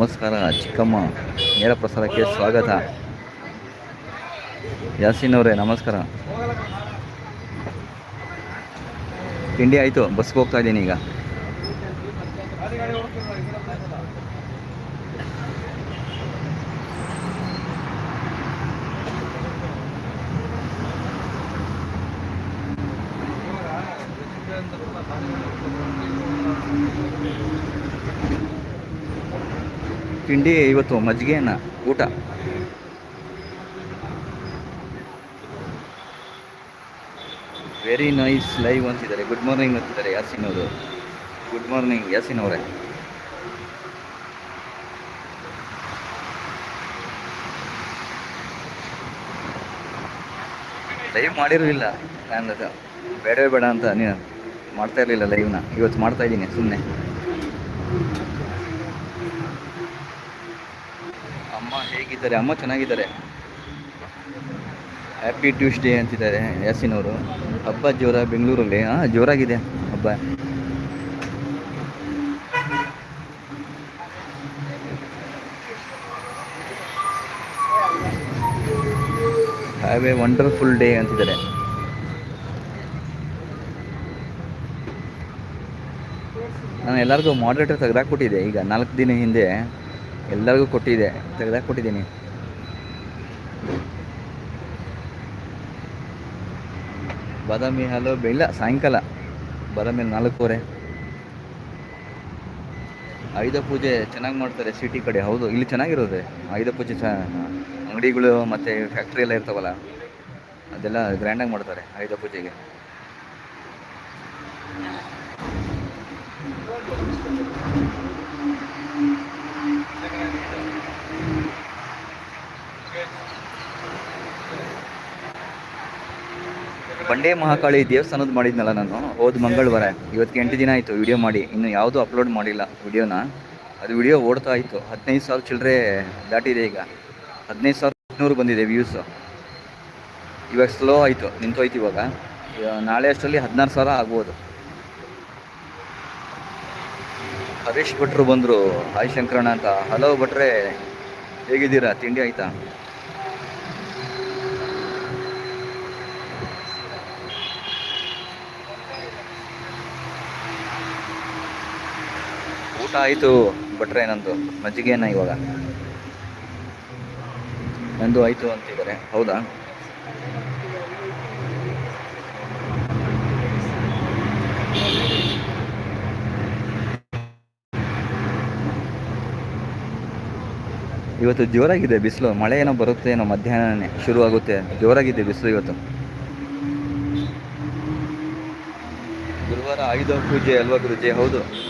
ನಮಸ್ಕಾರ ಚಿಕ್ಕಮ್ಮ. ನೇರ ಪ್ರಸಾರಕ್ಕೆ ಸ್ವಾಗತ. ಯಾಸಿನ್ ಅವರೇ ನಮಸ್ಕಾರ. ತಿಂಡಿ ಆಯಿತು ಬಸ್ಗೆ ಹೋಗ್ತಾ ಇದ್ದೀನಿ ಈಗ. ತಿಂಡಿ ಇವತ್ತು ಮಜ್ಜಿಗೆ ಅನ್ನ ಊಟ. ವೆರಿ ನೈಸ್ ಲೈವ್ ಅಂತಿದ್ದಾರೆ. ಗುಡ್ ಮಾರ್ನಿಂಗ್ ಅಂತಿದ್ದಾರೆ ಯಾಸಿನ್ ಅವರು ಗುಡ್ ಮಾರ್ನಿಂಗ್ ಯಾಸಿನ್ ಅವರೇ ಲೈವ್ ಮಾಡಿರಲಿಲ್ಲ ನಾನು ಬೇಡವೇ ಬೇಡ ಅಂತ ನೀನು ಮಾಡ್ತಾ ಇರಲಿಲ್ಲ ಲೈವ್ನ ಇವತ್ತು ಮಾಡ್ತಾ ಇದ್ದೀನಿ ಸುಮ್ಮನೆ ಅಮ್ಮ ಹೇಗಿದ್ದಾರೆ? ಅಮ್ಮ ಚೆನ್ನಾಗಿದ್ದಾರೆ. ಹ್ಯಾಪಿ ಟ್ಯೂಸ್ಡೇ ಅಂತಿದ್ದಾರೆ ಯಾಸಿನ್ ಅವರು ಹಬ್ಬ ಜೋರ ಬೆಂಗಳೂರಲ್ಲಿ. ಹಾಂ ಜೋರಾಗಿದೆ ಹಬ್ಬ. ಹ್ಯಾವ್ ವಂಡರ್ಫುಲ್ ಡೇ ಅಂತಿದ್ದಾರೆ. ನಾನು ಎಲ್ಲರಿಗೂ ಮಾಡ್ರೇಟರ್ ತೆಗೆದಾಕ್ಬಿಟ್ಟಿದ್ದೆ ಈಗ ನಾಲ್ಕು ದಿನ ಹಿಂದೆ. ಎಲ್ಲರಿಗೂ ಕೊಟ್ಟಿದೆ ಕೊಟ್ಟಿದ್ದೆ ತೆಗೆದಾಕ್ಬಿಟ್ಟಿದ್ದೀನಿ ಬಾದಾಮಿ ಹಾಲು ಬೆಲ್ಲ ಸಾಯಂಕಾಲ ಬಾದಾಮಿ ನಾಲ್ಕೂವರೆ. ಆಯುಧ ಪೂಜೆ ಚೆನ್ನಾಗಿ ಮಾಡ್ತಾರೆ ಸಿಟಿ ಕಡೆ, ಹೌದು, ಇಲ್ಲಿ ಚೆನ್ನಾಗಿರೋದೆ. ಆಯುಧ ಪೂಜೆ ಚ, ಅಂಗಡಿಗಳು ಮತ್ತು ಫ್ಯಾಕ್ಟ್ರಿ ಎಲ್ಲ ಇರ್ತಾವಲ್ಲ, ಅದೆಲ್ಲ ಗ್ರ್ಯಾಂಡಾಗಿ ಮಾಡ್ತಾರೆ ಆಯುಧ ಪೂಜೆಗೆ. ಬಂಡೆ ಮಹಾಕಾಳಿ ದೇವಸ್ಥಾನದ ಮಾಡಿದ್ನಲ್ಲ ನಾನು. ಹೋದ ಮಂಗಳವಾರ. ಇವತ್ತಿಗೆ ಎಂಟು ದಿನ ಆಯಿತು ವಿಡಿಯೋ ಮಾಡಿ. ಇನ್ನು ಯಾವುದೂ ಅಪ್ಲೋಡ್ ಮಾಡಿಲ್ಲ ವಿಡಿಯೋನ ಅದು ವಿಡಿಯೋ ಓಡ್ತಾ ಇತ್ತು. ಹದಿನೈದು ಸಾವಿರ ಚಿಲ್ಲರೆ ದಾಟಿದೆ ಈಗ. ಹದಿನೈದು ಸಾವಿರ ಇನ್ನೂರು ಬಂದಿದೆ ವ್ಯೂಸು ಇವಾಗ ಸ್ಲೋ ಆಯಿತು. ನಿಂತೋಯ್ತು ಇವಾಗ. ನಾಳೆ ಅಷ್ಟರಲ್ಲಿ ಹದಿನಾರು ಸಾವಿರ ಆಗ್ಬೋದು. ಹರೀಶ್ ಭಟ್ರು ಬಂದರು. ಹಾಯ್ ಶಂಕರಣ್ಣ ಅಂತ. ಹಲೋ ಭಟ್ರೆ, ಹೇಗಿದ್ದೀರಾ? ತಿಂಡಿ ಆಯಿತಾ? ಊಟ ಆಯಿತು ಭಟ್ರೆ ನಂದು ಮಜ್ಜಿಗೆನ ಇವಾಗ. ನಂದು ಆಯಿತು ಅಂತಿದ್ದಾರೆ. ಹೌದಾ? ಇವತ್ತು ಜೋರಾಗಿದೆ ಬಿಸಿಲು. ಮಳೆ ಏನೋ ಬರುತ್ತೆ ಏನೋ ಮಧ್ಯಾಹ್ನನೇ ಶುರು ಆಗುತ್ತೆ ಜೋರಾಗಿದೆ ಬಿಸಿಲು ಇವತ್ತು. ಗುರುವಾರ ಆಯುಧ ಪೂಜೆ ಅಲ್ವಾ ಗುರುಜೆ? ಹೌದು.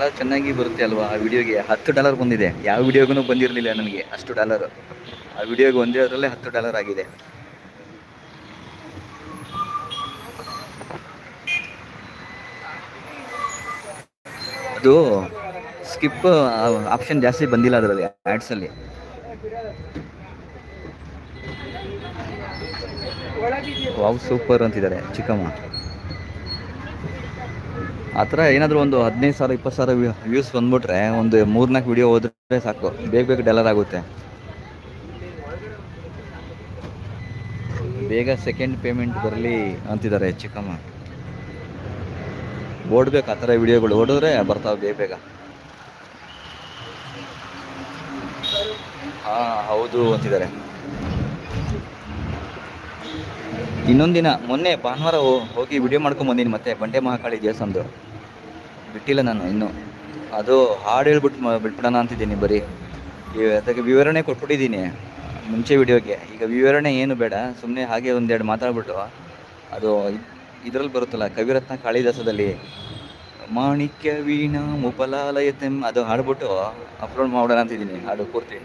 ಡಾಲರ್ ಚೆನ್ನಾಗಿ ಬರುತ್ತೆ ಅಲ್ವಾ? ಆ ವಿಡಿಯೋಗೆ ಹತ್ತು ಡಾಲರ್ ಬಂದಿದೆ. ಯಾವ ವಿಡಿಯೋಗೂ ಬಂದಿರಲಿಲ್ಲ ನನಗೆ. ಅಷ್ಟು ಡಾಲರ್ ಆ ವಿಡಿಯೋಗೆ ಒಂದೇ ಅದರಲ್ಲೇ ಹತ್ತು ಡಾಲರ್ ಆಗಿದೆ. ಅದು ಸ್ಕಿಪ್ ಆಪ್ಷನ್ ಜಾಸ್ತಿ ಬಂದಿಲ್ಲ ಅದರಲ್ಲಿ ಆ್ಯಡ್ಸಲ್ಲಿ ವಾವ್ ಸೂಪರ್ ಅಂತಿದ್ದಾರೆ ಚಿಕ್ಕಮ್ಮ. ಆ ಥರ ಏನಾದರೂ ಒಂದು ಹದಿನೈದು ಸಾವಿರ, ಇಪ್ಪತ್ತು ಸಾವಿರ ವ್ಯೂಸ್ ಬಂದ್ಬಿಟ್ರೆ ಒಂದು ಮೂರ್ನಾಲ್ಕು ವಿಡಿಯೋ ಹೋದ್ರೆ ಸಾಕು. ಬೇಗ ಬೇಗ ಡೆಲರ್ ಆಗುತ್ತೆ. ಬೇಗ ಸೆಕೆಂಡ್ ಪೇಮೆಂಟ್ ಬರಲಿ ಅಂತಿದ್ದಾರೆ ಚಿಕ್ಕಮ್ಮ. ಓಡ್ಬೇಕು ಆ ಥರ ವಿಡಿಯೋಗಳು ಓಡಿದ್ರೆ ಬರ್ತಾವೆ ಬೇಗ ಬೇಗ. ಹಾಂ, ಹೌದು ಅಂತಿದ್ದಾರೆ. ಇನ್ನೊಂದಿನ ಮೊನ್ನೆ ಭಾನುವಾರ ಹೋಗಿ ವಿಡಿಯೋ ಮಾಡ್ಕೊಂಡು ಬಂದೀನಿ ಮತ್ತೆ ಬಂಡೆ ಮಹಾಕಾಳಿ ದೇವಸ್ಥಾನದ್ದು. ಬಿಟ್ಟಿಲ್ಲ ನಾನು ಇನ್ನು. ಅದು ಹಾಡು ಹೇಳ್ಬಿಟ್ಟು ಬಿಟ್ಬಿಡೋಣ ಅಂತಿದ್ದೀನಿ ಬರೀ. ಅದಕ್ಕೆ ವಿವರಣೆ ಕೊಟ್ಬಿಟ್ಟಿದ್ದೀನಿ. ಮುಂಚೆ ವಿಡಿಯೋಗೆ. ಈಗ ವಿವರಣೆ ಏನು ಬೇಡ. ಸುಮ್ಮನೆ ಹಾಗೆ ಒಂದೆರಡು ಮಾತಾಡ್ಬಿಟ್ಟು ಅದು ಇದರಲ್ಲಿ ಬರುತ್ತಲ್ಲ ಕವಿರತ್ನ ಕಾಳಿದಾಸದಲ್ಲಿ. ಮಾಣಿಕ್ಯ ವೀಣಾ ಮುಪಲಾಲಯತೆಂ ಅದು ಹಾಡ್ಬಿಟ್ಟು ಅಪ್ಲೋಡ್ ಮಾಡೋಣ ಅಂತಿದ್ದೀನಿ ಹಾಡು ಪೂರ್ತಿ.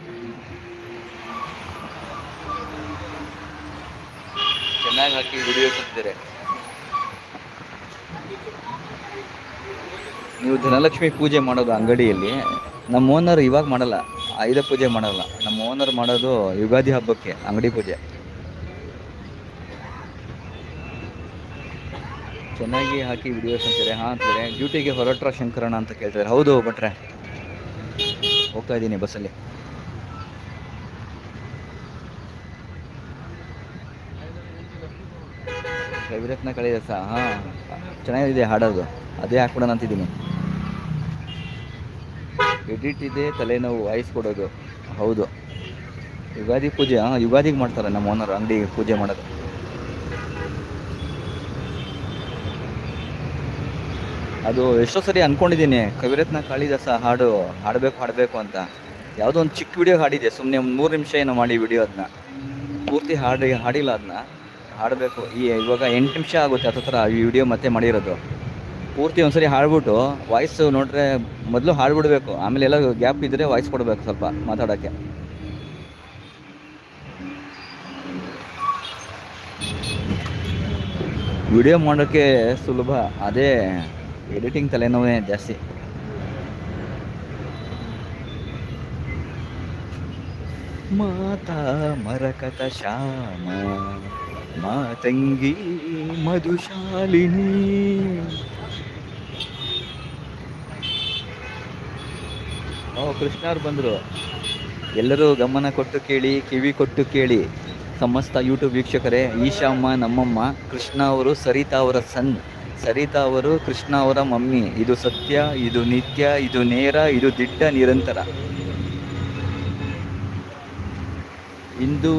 ಚೆನ್ನಾಗಿ ಹಾಕಿ ವಿಡಿಯೋಸ್ ನೀವು ಧನಲಕ್ಷ್ಮಿ ಪೂಜೆ ಮಾಡೋದು ಅಂಗಡಿಯಲ್ಲಿ, ನಮ್ಮ ಓನರ್ ಇವಾಗ ಮಾಡಲ್ಲ, ಆಯುಧ ಪೂಜೆ ಮಾಡಲ್ಲ. ನಮ್ಮ ಓನರ್ ಮಾಡೋದು ಯುಗಾದಿ ಹಬ್ಬಕ್ಕೆ ಅಂಗಡಿ ಪೂಜೆ. ಚೆನ್ನಾಗಿ ಹಾಕಿ ವಿಡಿಯೋಸ್ ಅಂತಾರೆ ಹಾಂ ಅಂತಾರೆ ಡ್ಯೂಟಿಗೆ ಹೊರಟ್ರ ಶಂಕರಣ ಅಂತ ಕೇಳ್ತಾರೆ. ಹೌದು ಭಟ್ರೆ. ಹೋಗ್ತಾ ಇದ್ದೀನಿ ಬಸ್ಸಲ್ಲಿ. ಕವಿರತ್ನ ಕಳೆದಸ ಹಾಂ, ಚೆನ್ನಾಗಿದೆ ಹಾಡೋದು. ಅದೇ ಹಾಕ್ಬಿಡೋಣ ಅಂತಿದ್ದೀನಿ. ಎಡಿಟ್ ಇದೆ, ತಲೆನೋವು ವಾಯ್ಸ್ ಕೊಡೋದು. ಹೌದು. ಯುಗಾದಿ ಪೂಜೆ, ಹಾಂ, ಯುಗಾದಿಗೆ ಮಾಡ್ತಾರೆ ನಮ್ಮ ಓನರ್ ಅಂಗಡಿಗೆ ಪೂಜೆ ಮಾಡೋದು. ಅದು ಎಷ್ಟೋ ಸರಿ ಅನ್ಕೊಂಡಿದ್ದೀನಿ, ಕವಿರತ್ನ ಕಾಳಿದಾಸ ಹಾಡು, ಹಾಡಬೇಕು ಹಾಡಬೇಕು ಅಂತ. ಯಾವುದೋ ಒಂದು ಚಿಕ್ಕ ವಿಡಿಯೋ ಹಾಡಿದೆ ಸುಮ್ಮನೆ ಒಂದು ಮೂರು ನಿಮಿಷ ಏನೋ ಮಾಡಿ ವಿಡಿಯೋ ಅದನ್ನ ಪೂರ್ತಿ ಹಾಡಿ, ಹಾಡಿಲ್ಲ ಅದನ್ನ ಹಾಡಬೇಕು. ಈ ಇವಾಗ ಎಂಟು ನಿಮಿಷ ಆಗುತ್ತೆ ಹತ್ತು ಥರ ಈ ವಿಡಿಯೋ ಮತ್ತೆ ಮಾಡಿರೋದು. ಪೂರ್ತಿ ಒಂದ್ಸರಿ ಹಾಡ್ಬಿಟ್ಟು ವಾಯ್ಸ್ ನೋಡ್ರೆ ಮೊದಲು ಹಾಡ್ಬಿಡ್ಬೇಕು. ಆಮೇಲೆ ಎಲ್ಲ ಗ್ಯಾಪ್ ಇದ್ದರೆ ವಾಯ್ಸ್ ಕೊಡಬೇಕು ಸ್ವಲ್ಪ ಮಾತಾಡೋಕ್ಕೆ. ವಿಡಿಯೋ ಮಾಡೋಕ್ಕೆ ಸುಲಭ, ಅದೇ ಎಡಿಟಿಂಗ್ ತಲೆನೋವೇ ಜಾಸ್ತಿ. ಮಾತಾ ಮರಕತ ಶ್ಯಾಮ. ಮಾತಂಗಿ ಮಧುಶಾಲಿನಿ. ಓ ಕೃಷ್ಣವ್ರು ಬಂದರು. ಎಲ್ಲರೂ ಗಮನ ಕೊಟ್ಟು ಕೇಳಿ, ಕಿವಿ ಕೊಟ್ಟು ಕೇಳಿ. ಸಮಸ್ತ ಯೂಟ್ಯೂಬ್ ವೀಕ್ಷಕರೇ, ಈಶಾಮ್ಮ, ನಮ್ಮಮ್ಮ, ಕೃಷ್ಣ ಅವರು, ಸರಿತಾ ಅವರ ಸನ್. ಸರಿತಾ ಅವರು, ಕೃಷ್ಣ ಅವರ ಮಮ್ಮಿ. ಇದು ಸತ್ಯ, ಇದು ನಿತ್ಯ, ಇದು ನೇರ, ಇದು ದಿಟ್ಟ, ನಿರಂತರ. ಇಂದು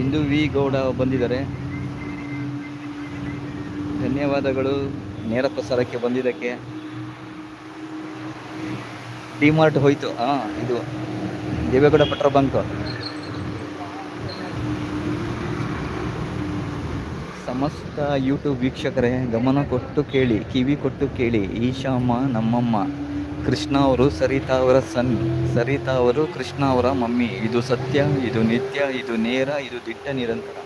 ಇಂದು ವಿ ಗೌಡ ಬಂದಿದ್ದಾರೆ. ಧನ್ಯವಾದಗಳು ನೇರ ಪ್ರಸಾರಕ್ಕೆ ಬಂದಿದ್ದಕ್ಕೆ. ಡಿಮಾರ್ಟ್ ಹೋಯ್ತು. ಹಾಂ ಇದು ದೇವೇಗೌಡ ಪೆಟ್ರೋಲ್ ಬಂಕ್. ಸಮಸ್ತ ಯೂಟ್ಯೂಬ್ ವೀಕ್ಷಕರೇ, ಗಮನ ಕೊಟ್ಟು ಕೇಳಿ, ಕಿವಿ ಕೊಟ್ಟು ಕೇಳಿ, ಈಶಾಮ್ಮ ನಮ್ಮಮ್ಮ. ಕೃಷ್ಣ ಅವರು ಸರಿತಾ ಅವರ ಸನ್, ಸರಿತಾ ಅವರು ಕೃಷ್ಣ ಅವರ ಮಮ್ಮಿ. ಇದು ಸತ್ಯ, ಇದು ನಿತ್ಯ, ಇದು ನೇರ, ಇದು ದಿಟ್ಟ, ನಿರಂತರ.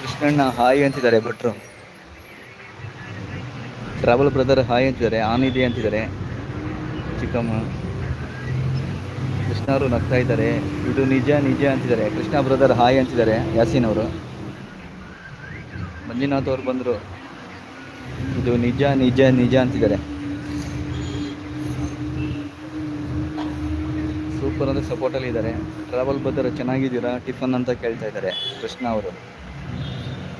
ಕೃಷ್ಣಣ್ಣ, ಹಾಯ್ ಅಂತಿದ್ದಾರೆ ಭಟ್ರು. ಟ್ರಾವೆಲ್ ಬ್ರದರ್, ಹಾಯ್ ಅಂತಿದ್ದಾರೆ. ಆನಿದೆ ಅಂತಿದ್ದಾರೆ. ಚಿಕ್ಕಮ್ಮ. ಕೃಷ್ಣವರು ನಗ್ತಾ ಇದ್ದಾರೆ. ಇದು ನಿಜ ನಿಜ ಅಂತಿದ್ದಾರೆ. ಕೃಷ್ಣ ಬ್ರದರ್ ಹಾಯ್ ಅಂತಿದ್ದಾರೆ, ಯಾಸೀನ್ ಅವರು. ಮಂಜುನಾಥ್ ಅವ್ರು ಬಂದರು. ಇದು ನಿಜ ನಿಜ ನಿಜ ಅಂತಿದ್ದಾರೆ. ಸೂಪರ್ ಅಂದರೆ ಸಪೋರ್ಟಲ್ಲಿ ಇದ್ದಾರೆ. ಟ್ರಾವೆಲ್ ಬ್ರದರ್ ಚೆನ್ನಾಗಿದ್ದೀರಾ? ಟಿಫನ್ ಅಂತ ಕೇಳ್ತಾ ಇದ್ದಾರೆ. ಕೃಷ್ಣ ಅವರು.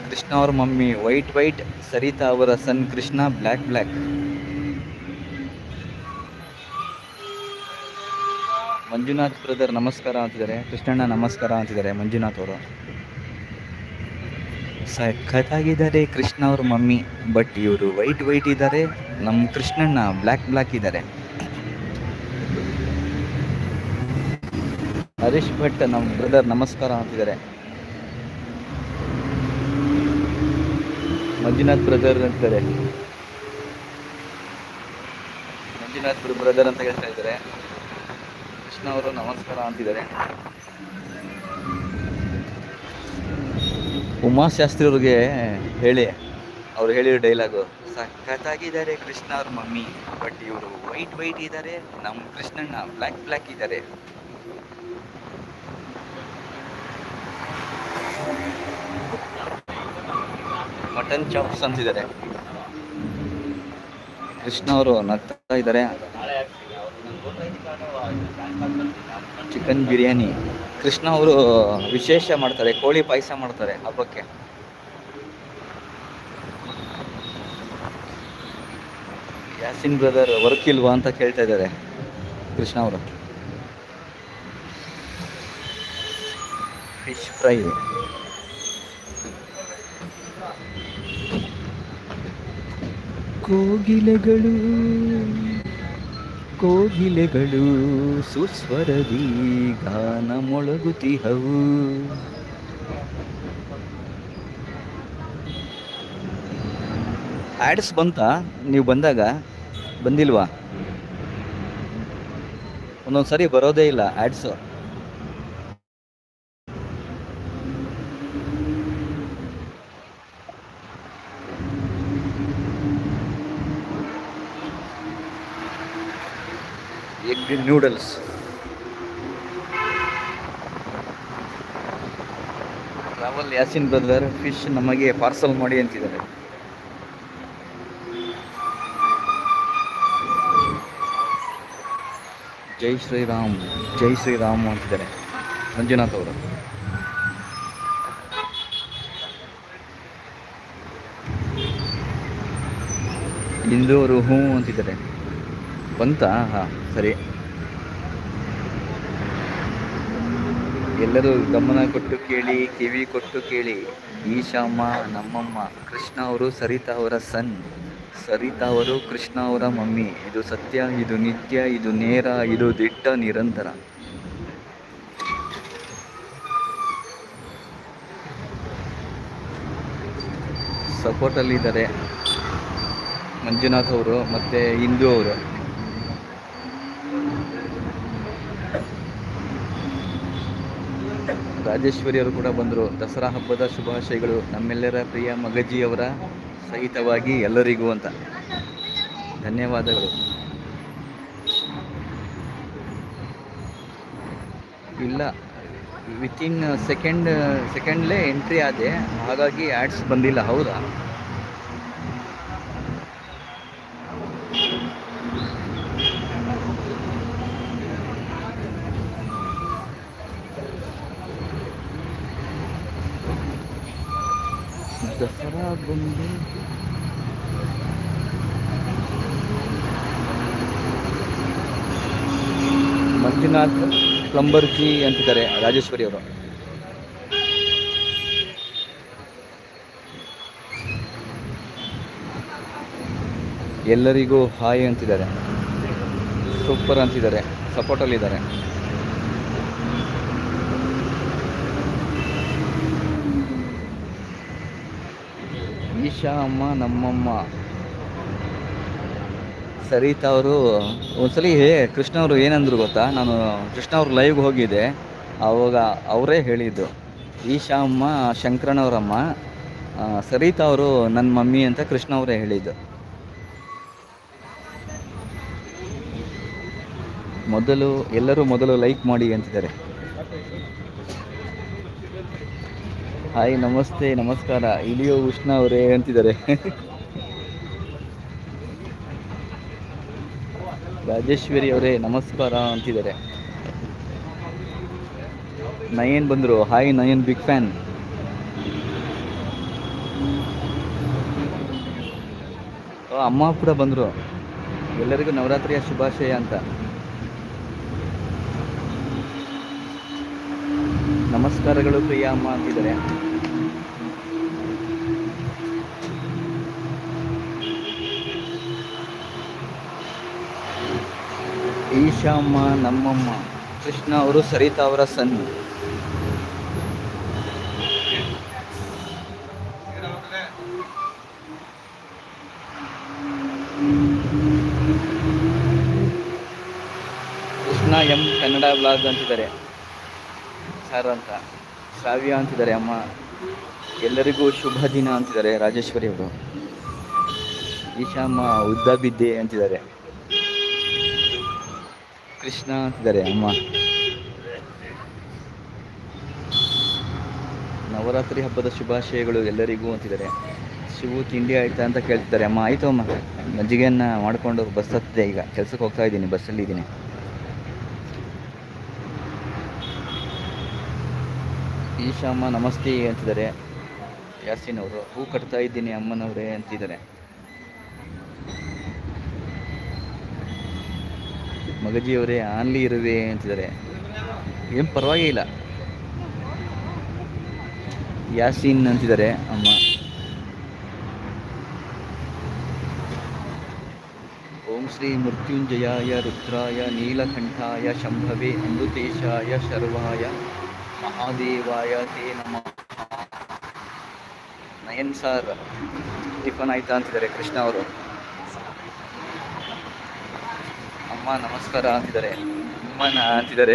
ಕೃಷ್ಣ ಅವ್ರ ಮಮ್ಮಿ, ವೈಟ್ ವೈಟ್ ಸರಿತಾ ಅವರ son Krishna black black Manjunath brother ನಮಸ್ಕಾರ ಅಂತಿದ್ದಾರೆ. ಕೃಷ್ಣಣ್ಣ ನಮಸ್ಕಾರ ಅಂತಿದ್ದಾರೆ ಮಂಜುನಾಥ್ ಅವರು. ಸಖತ್ತಾಗಿದ್ದಾರೆ ಕೃಷ್ಣ ಅವ್ರ ಮಮ್ಮಿ ಬಟ್ ಇವರು ವೈಟ್ ವೈಟ್ ಇದ್ದಾರೆ. ನಮ್ಮ ಕೃಷ್ಣಣ್ಣ ಬ್ಲ್ಯಾಕ್ ಬ್ಲ್ಯಾಕ್ ಇದ್ದಾರೆ. ಹರೀಶ್ ಭಟ್ ನಮ್ಮ ಬ್ರದರ್ ನಮಸ್ಕಾರ ಅಂತಿದ್ದಾರೆ. ಮಂಜುನಾಥ್ ಬ್ರದರ್ ಅಂತಿದ್ದಾರೆ. ಮಂಜುನಾಥ್ ಬ್ರದರ್ ಅಂತ ಹೇಳ್ತಾ ಇದ್ದಾರೆ. ಕೃಷ್ಣ ಅವರು ನಮಸ್ಕಾರ ಅಂತಿದ್ದಾರೆ. ಉಮಾಶಾಸ್ತ್ರಿ ಅವ್ರಿಗೆ ಹೇಳಿ, ಅವ್ರು ಹೇಳಿರೋ ಡೈಲಾಗು ಸಖತ್ತಾಗಿದ್ದಾರೆ ಕೃಷ್ಣ ಅವ್ರ ಮಮ್ಮಿ ಬಟ್ ಇವರು ವೈಟ್ ವೈಟ್ ಇದ್ದಾರೆ ನಮ್ಮ ಕೃಷ್ಣಣ್ಣ ಬ್ಲ್ಯಾಕ್ ಬ್ಲ್ಯಾಕ್ ಇದ್ದಾರೆ. ಮಟನ್ ಚಾಪ್ಸ್ ಅಂತಿದ್ದಾರೆ. ಕೃಷ್ಣ ಅವರು ನಗ್ತಾ ಇದ್ದಾರೆ. ಚಿಕನ್ ಬಿರಿಯಾನಿ ಕೃಷ್ಣ ಅವರು ವಿಶೇಷ ಮಾಡ್ತಾರೆ, ಕೋಳಿ ಪಾಯಸ ಮಾಡ್ತಾರೆ ಹಬ್ಬಕ್ಕೆ. ಯಾಸಿನ್ ಬ್ರದರ್ ವರ್ಕ್ ಇಲ್ವಾ ಅಂತ ಕೇಳ್ತಾ ಇದ್ದಾರೆ ಕೃಷ್ಣ ಅವರು. ಫಿಶ್ ಫ್ರೈ ಕೋಗಿಲೆಗಳು ಕೋಗಿಲೆಗಳು ಸುಸ್ವರದಿ ಗಾನ ಮೊಳಗುತಿಹವು. ಆ್ಯಡ್ಸ್ ಬಂತ? ನೀವು ಬಂದಾಗ? ಬಂದಿಲ್ವಾ? ಒಂದೊಂದು ಸರಿ ಬರೋದೇ ಇಲ್ಲ ads egg noodles. Travel Yasin brother fish ನಮಗೆ ಪಾರ್ಸಲ್ ಮಾಡಿ ಅಂತಿದ್ದಾರೆ. ಜೈ ಶ್ರೀರಾಮ್ ಜೈ ಶ್ರೀರಾಮ್ ಅಂತಿದ್ದಾರೆ. ಮಂಜುನಾಥ್ ಅವರು. ಇಂದೂರು ಹ್ಞೂ ಅಂತಿದ್ದಾರೆ. ಬಂತಾ? ಹಾಂ. ಸರಿ. ಎಲ್ಲರೂ ಗಮನ ಕೊಟ್ಟು ಕೇಳಿ, ಕಿವಿ ಕೊಟ್ಟು ಕೇಳಿ. ಈಶಾಮ್ಮ, ನಮ್ಮಮ್ಮ, ಕೃಷ್ಣ ಅವರು ಸರಿತಾ ಅವರ ಸನ್. ಸರಿತಾ ಅವರು ಕೃಷ್ಣ ಅವರ ಮಮ್ಮಿ. ಇದು ಸತ್ಯ, ಇದು ನಿತ್ಯ, ಇದು ನೇರ, ಇದು ದಿಟ್ಟ, ನಿರಂತರ. ಸಪೋರ್ಟಲ್ಲಿದ್ದಾರೆ ಮಂಜುನಾಥ್ ಅವರು ಮತ್ತು ಇಂದು ಅವರು. ರಾಜೇಶ್ವರಿ ಅವರು ಕೂಡ ಬಂದರು. ದಸರಾ ಹಬ್ಬದ ಶುಭಾಶಯಗಳು ನಮ್ಮೆಲ್ಲರ ಪ್ರಿಯ ಮಗಜಿಯವರ ಸಹಿತವಾಗಿ ಎಲ್ಲರಿಗೂ ಅಂತ. ಧನ್ಯವಾದಗಳು. ಇಲ್ಲ ವಿತಿನ್ ಸೆಕೆಂಡ್ ಸೆಕೆಂಡ್ಲೇ ಎಂಟ್ರಿ ಆದೆ. ಹಾಗಾಗಿ ಆ್ಯಡ್ಸ್ ಬಂದಿಲ್ಲ. ಹೌದಾ? ಬಂದು ಮಂಜುನಾಥ್ ಪ್ಲಂಬರ್ಜಿ ಅಂತಿದ್ದಾರೆ ರಾಜೇಶ್ವರಿ ಅವರು. ಎಲ್ಲರಿಗೂ ಹಾಯ್ ಅಂತಿದ್ದಾರೆ. ಸೂಪರ್ ಅಂತಿದ್ದಾರೆ. ಸಪೋರ್ಟಲ್ಲಿದ್ದಾರೆ. ಈಶಾ ಅಮ್ಮ ನಮ್ಮಮ್ಮ. ಸರಿತಾ ಅವರು, ಒಂದ್ಸಲಿ ಹೇ ಕೃಷ್ಣ ಅವರು ಏನಂದ್ರು ಗೊತ್ತಾ? ನಾನು ಕೃಷ್ಣ ಅವ್ರ ಲೈವ್ಗೆ ಹೋಗಿದ್ದೆ. ಅವಾಗ ಅವರೇ ಹೇಳಿದ್ದು. ಈಶಾ ಅಮ್ಮ ಶಂಕರನವರಮ್ಮ ಸರಿತಾ ಅವರು ನನ್ನ ಮಮ್ಮಿ ಅಂತ ಕೃಷ್ಣ ಅವರೇ ಹೇಳಿದ್ದು. ಮೊದಲು ಎಲ್ಲರೂ ಮೊದಲು ಲೈಕ್ ಮಾಡಿ ಅಂತಿದ್ದಾರೆ. ಹಾಯ್, ನಮಸ್ತೆ, ನಮಸ್ಕಾರ. ಇಲ್ಲಿಯೋ ಉಷ್ಣ ಅವರೇ ಅಂತಿದ್ದಾರೆ. ರಾಜೇಶ್ವರಿ ಅವರೇ, ನಮಸ್ಕಾರ ಅಂತಿದ್ದಾರೆ. ನಯನ್ ಬಂದರು. ಹಾಯ್, ನಯನ್ ಬಿಗ್ ಫ್ಯಾನ್ ಅಮ್ಮ ಕೂಡ ಬಂದರು. ಎಲ್ಲರಿಗೂ ನವರಾತ್ರಿಯ ಶುಭಾಶಯ ಅಂತ. ನಮಸ್ಕಾರಗಳು ಪ್ರಿಯ ಅಮ್ಮ ಅಂತಿದ್ದಾರೆ. ಈಶಾಮ್ಮ ನಮ್ಮಮ್ಮ. ಕೃಷ್ಣ ಅವರು ಸರಿತಾ ಅವರ son. Krishna M Kannada blog ಅಂತಿದ್ದಾರೆ. ಸರ್ ಅಂತ. ಶ್ರಾವ್ಯ ಅಂತಿದ್ದಾರೆ ಅಮ್ಮ. ಎಲ್ಲರಿಗೂ ಶುಭ ದಿನ ಅಂತಿದ್ದಾರೆ ರಾಜೇಶ್ವರಿ ಅವರು. ಈಶಾಮ್ಮ ಉದ್ದ ಬಿದ್ದೆ ಅಂತಿದ್ದಾರೆ. ಕೃಷ್ಣ. ಅಂತಿದ್ದಾರೆ ಅಮ್ಮ. ನವರಾತ್ರಿ ಹಬ್ಬದ ಶುಭಾಶಯಗಳು ಎಲ್ಲರಿಗೂ ಅಂತಿದ್ದಾರೆ. ಶಿವು ತಿಂಡಿ ಆಯ್ತಾ ಅಂತ ಕೇಳ್ತಿದ್ದಾರೆ. ಅಮ್ಮ, ಆಯಿತು ಅಮ್ಮ. ಮಜ್ಜಿಗೆಯನ್ನು ಮಾಡಿಕೊಂಡು ಬಸ್ ಹತ್ತಿದೆ ಈಗ. ಕೆಲ್ಸಕ್ಕೆ ಹೋಗ್ತಾ ಇದ್ದೀನಿ, ಬಸ್ಸಲ್ಲಿ ಇದ್ದೀನಿ. ಈಶಾಮ್ಮ ನಮಸ್ತೆ ಅಂತಿದ್ದಾರೆ. ಯಾಸಿನ್ ಅವರು, ಹೂ ಕಟ್ತಾ ಇದ್ದೀನಿ ಅಮ್ಮನವರೇ ಅಂತಿದ್ದಾರೆ. ಮಗಜಿಯವರೇ, ಆನ್ಲಿ ಇರುವೆ ಅಂತಿದ್ದಾರೆ. ಏನು ಪರವಾಗಿಲ್ಲ. ಯಾಸೀನ್ ಅಂತಿದ್ದಾರೆ, ಅಮ್ಮ. ಓಂ ಶ್ರೀ ಮೃತ್ಯುಂಜಯಾಯ ರುದ್ರಾಯ ನೀಲಕಂಠಾಯ ಶಂಭವೇ ಅಮೃತೇಶಾಯ ಶರ್ವಾಯ ಮಹಾದೇವಾಯ ತೇ ನಮಃ. ನಯನ್ ಸಾರ್, ಟಿಫನ್ ಆಯ್ತಾ ಅಂತಿದ್ದಾರೆ ಕೃಷ್ಣ ಅವರು. ಅಮ್ಮ, ನಮಸ್ಕಾರ ಅಂತಿದ್ದಾರೆ. ಅಮ್ಮನ ಅಂತಿದ್ದಾರೆ.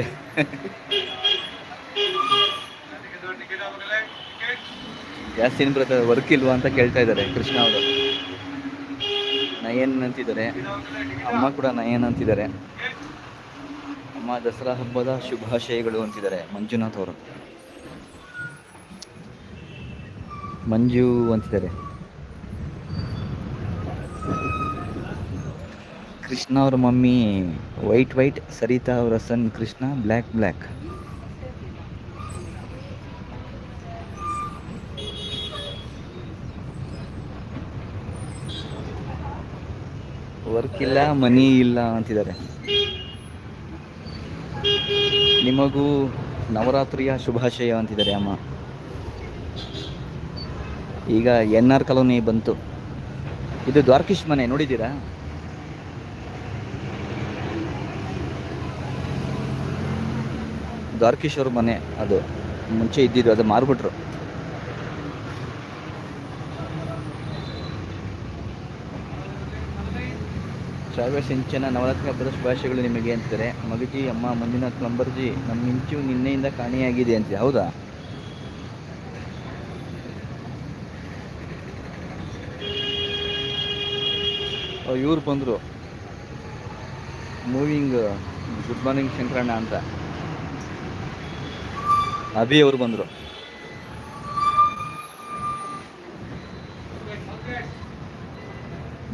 ಯಾಸಿನ್ ಬ್ರದರ್ ವರ್ಕ್ ಇಲ್ವಾ ಅಂತ ಕೇಳ್ತಾ ಇದ್ದಾರೆ, ಕೃಷ್ಣ ಅವರು. ನಯನ್ ಅಂತಿದ್ದಾರೆ. ಅಮ್ಮ ಕೂಡ ನಯನ್ ಅಂತಿದ್ದಾರೆ. ಅಮ್ಮ ದಸರಾ ಹಬ್ಬದ ಶುಭಾಶಯಗಳು ಅಂತಿದ್ದಾರೆ, ಮಂಜುನಾಥ್ ಅವರು. ಮಂಜು ಅಂತಿದ್ದಾರೆ. ಕೃಷ್ಣ ಅವ್ರ ಮಮ್ಮಿ ವೈಟ್ ವೈಟ್ ಸರಿತಾ ಅವರ son Krishna black black work ಇಲ್ಲ ಮನಿ ಇಲ್ಲ ಅಂತಿದ್ದಾರೆ. ನಿಮಗೂ ನವರಾತ್ರಿಯ ಶುಭಾಶಯ ಅಂತಿದ್ದಾರೆ ಅಮ್ಮ. ಈಗ ಎನ್ ಆರ್ ಕಾಲೋನಿ ಬಂತು. ಇದು ದ್ವಾರಕೀಶ್ ಮನೆ, ನೋಡಿದ್ದೀರಾ? ದ್ವಾರಕೀಶ್ ಅವ್ರ ಮನೆ ಅದು. ಮುಂಚೆ ಇದ್ದಿದ್ದು, ಅದು ಮಾರ್ಬಿಟ್ರು. ಶ್ರಾವ್ಯ ಸಿಂಚನ ನವರಾತ್ರಿ ಹಬ್ಬದ ಶುಭಾಶಯಗಳು ನಿಮಗೆ ಅಂತಾರೆ ಮಗಜಿ, ಅಮ್ಮ, ಮಂಜುನಾಥ್ ನಂಬರ್ಜಿ ನಮ್ಮ ಮಿಂಚು ನಿನ್ನೆಯಿಂದ ಕಾಣೆಯಾಗಿದೆ ಅಂತೆ ಹೌದಾ? ಇವ್ರು ಬಂದರು. ಮೂವಿಂಗ್, ಗುಡ್ ಮಾರ್ನಿಂಗ್ ಶಂಕರಣ್ಣ ಅಂತ. ಅಭಿ ಅವರು ಬಂದರು.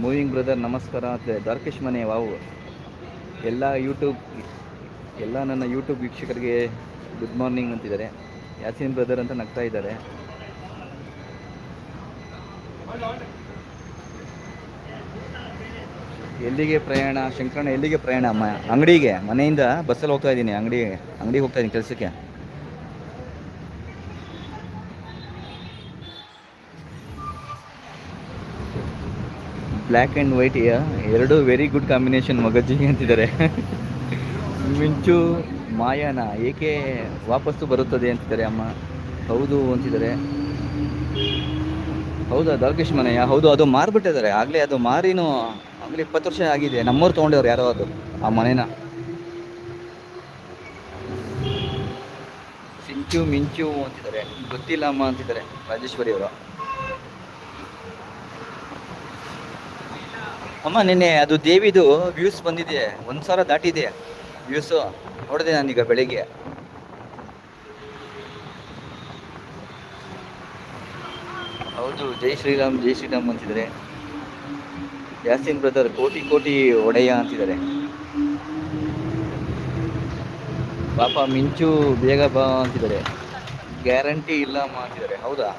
ಮೂವಿಂಗ್ ಬ್ರದರ್ ನಮಸ್ಕಾರ. ದ್ವಾರಕೇಶ್ ಮನೆ, ವಾವು. ಎಲ್ಲ ಯೂಟ್ಯೂಬ್ ಎಲ್ಲ ನನ್ನ ಯೂಟ್ಯೂಬ್ ವೀಕ್ಷಕರಿಗೆ ಗುಡ್ ಮಾರ್ನಿಂಗ್ ಅಂತಿದ್ದಾರೆ. ಯಾಸಿನ್ ಬ್ರದರ್ ಅಂತ ನಗ್ತಾ ಇದ್ದಾರೆ. ಎಲ್ಲಿಗೆ ಪ್ರಯಾಣ? ಶಂಕರಣ್ಣ, ಎಲ್ಲಿಗೆ ಪ್ರಯಾಣ? ಅಂಗಡಿಗೆ, ಮನೆಯಿಂದ ಬಸ್ಸಲ್ಲಿ ಹೋಗ್ತಾ ಇದ್ದೀನಿ, ಅಂಗಡಿ, ಅಂಗಡಿಗೆ ಹೋಗ್ತಾ ಇದ್ದೀನಿ, ಕೆಲಸಕ್ಕೆ. ಬ್ಲ್ಯಾಕ್ ಆ್ಯಂಡ್ ವೈಟ್ ಎರಡು ವೆರಿ ಗುಡ್ ಕಾಂಬಿನೇಷನ್ ಮಗಜ್ಜಿ ಅಂತಿದ್ದಾರೆ. ಮಿಂಚು ಮಾಯಾನ ಏಕೆ ವಾಪಸ್ಸು ಬರುತ್ತದೆ ಅಂತಿದ್ದಾರೆ ಅಮ್ಮ? ಹೌದು ಅಂತಿದ್ದಾರೆ. ಹೌದಾ ದಾಲ್ಕೇಶ್ ಮನೆಯ? ಹೌದು, ಅದು ಮಾರ್ಬಿಟ್ಟಿದ್ದಾರೆ. ಆಗಲೇ ಅದು ಮಾರಿನೂ ಆಗಲೇ ಇಪ್ಪತ್ತು ವರ್ಷ ಆಗಿದೆ. ನಮ್ಮವ್ರು ತೊಗೊಂಡವ್ರು ಯಾರೋ ಅದು, ಆ ಮನೇನ. ಸಿಂಚು ಮಿಂಚು ಅಂತಿದ್ದಾರೆ. ಗೊತ್ತಿಲ್ಲ ಅಮ್ಮ ಅಂತಿದ್ದಾರೆ, ರಾಜೇಶ್ವರಿ ಅವರು. ಅಮ್ಮ, ನಿನ್ನೆ ಅದು ದೇವಿದು ವ್ಯೂಸ್ ಬಂದಿದೆ. ಒಂದು ಸಾವಿರ ದಾಟಿದೆ ವ್ಯೂಸು ನೋಡಿದೆ ನಾನೀಗ ಬೆಳಿಗ್ಗೆ. ಹೌದು, ಜೈ ಶ್ರೀರಾಮ್ ಜೈ ಶ್ರೀರಾಮ್ ಅಂತಿದ್ದಾರೆ. ಯಾಸಿನ್ ಬ್ರದರ್ ಕೋಟಿ ಕೋಟಿ ಒಡೆಯ ಅಂತಿದ್ದಾರೆ. ಪಾಪ ಮಿಂಚು ಬೇಗ ಬಾ ಅಂತಿದ್ದಾರೆ. ಗ್ಯಾರಂಟಿ ಇಲ್ಲ ಅಂತಿದ್ದಾರೆ. ಹೌದಾ?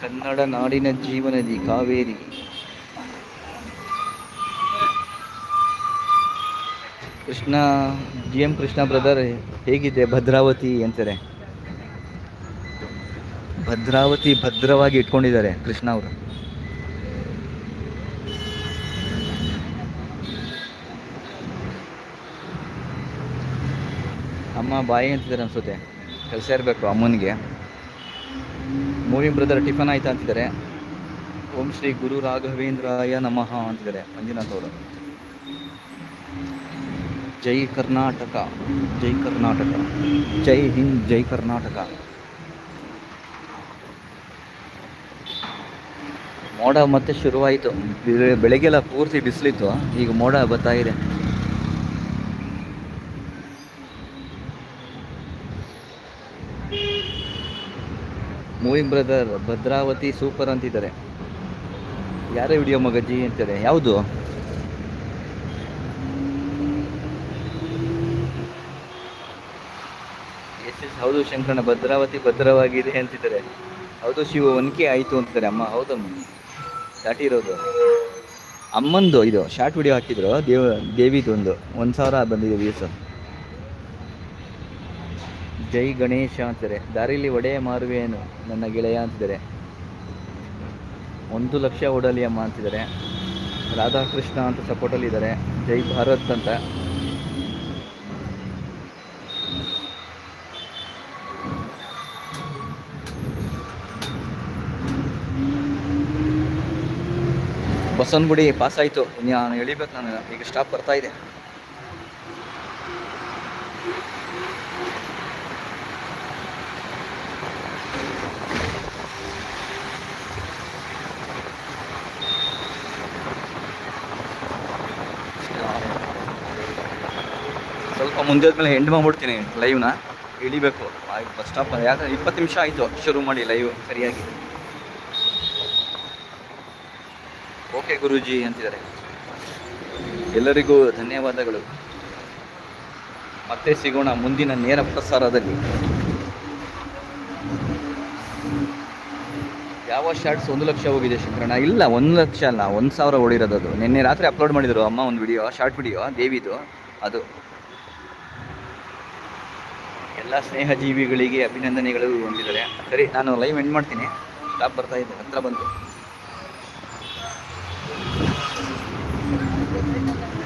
ಕನ್ನಡ ನಾಡಿನ ಜೀವನದಿ Kaveri. Krishna G M Krishna brother ಹೇಗಿದೆ ಭದ್ರಾವತಿ ಅಂತಾರೆ ಭದ್ರಾವತಿ ಭದ್ರವಾಗಿ ಇಟ್ಕೊಂಡಿದ್ದಾರೆ ಕೃಷ್ಣ ಅವರು. ಅಮ್ಮ ಬಾಯಿ ಅಂತಿದ್ದಾರೆ ಅನ್ಸುತ್ತೆ. ಕೆಲಸ ಇರಬೇಕು ಅಮ್ಮನಿಗೆ. ಮೂವಿಂಗ್ ಬ್ರದರ್ ಟಿಫನ್ ಆಯ್ತಾ ಅಂತಿದ್ದಾರೆ. ಓಂ ಶ್ರೀ ಗುರು ರಾಘವೇಂದ್ರಾಯ ನಮಃ ಅಂತಿದ್ದಾರೆ. ಮಂಜುನಾಥ್ ಅವರು. ಜೈ ಕರ್ನಾಟಕ ಜೈ ಕರ್ನಾಟಕ, ಜೈ ಹಿಂದ್, ಜೈ ಕರ್ನಾಟಕ. ಮೋಡ ಮತ್ತೆ ಶುರುವಾಯಿತು. ಬೆಳಗ್ಗೆಲ್ಲ ಪೂರ್ತಿ ಬಿಸಿಲಿತ್ತು. ಈಗ ಮೋಡ ಬರ್ತಾ ಇದೆ. ಮೂವಿಂಗ್ ಬ್ರದರ್ ಭದ್ರಾವತಿ ಸೂಪರ್ ಅಂತಿದ್ದಾರೆ. ಯಾರೇ ವಿಡಿಯೋ ಮಗಜ್ಜಿ ಅಂತಾರೆ ಯಾವುದು? ಎಸ್ ಎಸ್ ಹೌದು ಶಂಕರಣ್ಣ, ಭದ್ರಾವತಿ ಭದ್ರವಾಗಿದೆ ಅಂತಿದ್ದಾರೆ. ಹೌದು ಶಿವ ಒನಕೆ ಆಯಿತು ಅಂತಾರೆ ಅಮ್ಮ ಹೌದಮ್ಮ ದಾಟಿರೋದು ಅಮ್ಮಂದು, ಇದು ಶಾರ್ಟ್ ವಿಡಿಯೋ ಹಾಕಿದ್ರು, ದೇವ, ದೇವಿದು ಒಂದು. ಒಂದು ಸಾವಿರ ಬಂದಿದೆ ವ್ಯೂಸ್ ಜೈ ಗಣೇಶ ಅಂತಾರೆ ದಾರಿಲಿ ಒಡೆಯ ಮಾರುವೇನು ನನ್ನ ಗೆಳೆಯ ಅಂತಿದ್ದಾರೆ. ಒಂದು ಲಕ್ಷ ಓಡಲಿ ಅಮ್ಮ ಅಂತಿದ್ದಾರೆ. ರಾಧಾಕೃಷ್ಣ ಅಂತ ಸಪೋರ್ಟಲ್ಲಿ ಇದ್ದಾರೆ. ಜೈ ಭಾರತ್ ಅಂತ. ಬಸನ್ಗುಡಿ ಪಾಸ್ ಆಯಿತು ನಾನು ಎಳಿಬೇಕು ನಾನು. ಈಗ ಸ್ಟಾಪ್ ಬರ್ತಾ ಇದೆ. ಮುಂದೆ ಹೋದ್ಮೇಲೆ ಎಂಡ್ ಮಾಡ್ಬಿಡ್ತೀನಿ ಲೈವ್ನ ಇಳಿಬೇಕು. ಬಸ್ ಸ್ಟಾಪ್ ಯಾಕಂದ್ರೆ ಇಪ್ಪತ್ತು ನಿಮಿಷ ಆಯಿತು ಶುರು ಮಾಡಿ ಲೈವ್ ಸರಿಯಾಗಿ. ಓಕೆ ಗುರೂಜಿ ಅಂತಿದ್ದಾರೆ. ಎಲ್ಲರಿಗೂ ಧನ್ಯವಾದಗಳು. ಮತ್ತೆ ಸಿಗೋಣ ಮುಂದಿನ ನೇರ ಪ್ರಸಾರದಲ್ಲಿ. ಯಾವ ಶಾರ್ಟ್ಸ್ ಒಂದು ಲಕ್ಷ ಹೋಗಿದೆ ಶಂಕರಣ್ಣ? ಇಲ್ಲ, ಒಂದು ಲಕ್ಷ ಅಲ್ಲ, ಒಂದು ಸಾವಿರ ಓಡಿರೋದು ಅದು. ನಿನ್ನೆ ರಾತ್ರಿ ಅಪ್ಲೋಡ್ ಮಾಡಿದ್ರು ಅಮ್ಮ ಒಂದು ವಿಡಿಯೋ ಶಾರ್ಟ್ ವಿಡಿಯೋ ದೇವಿದು, ಅದು. ಎಲ್ಲ ಸ್ನೇಹ ಜೀವಿಗಳಿಗೆ ಅಭಿನಂದನೆಗಳು ಹೊಂದಿದ್ದಾರೆ ಸರಿ, ನಾನು ಲೈವ್ ಎಂಡ್ ಮಾಡ್ತೀನಿ. ಸ್ಟಾಪ್ ಬರ್ತಾ ಇದೆ, ಹತ್ರ ಬಂತು.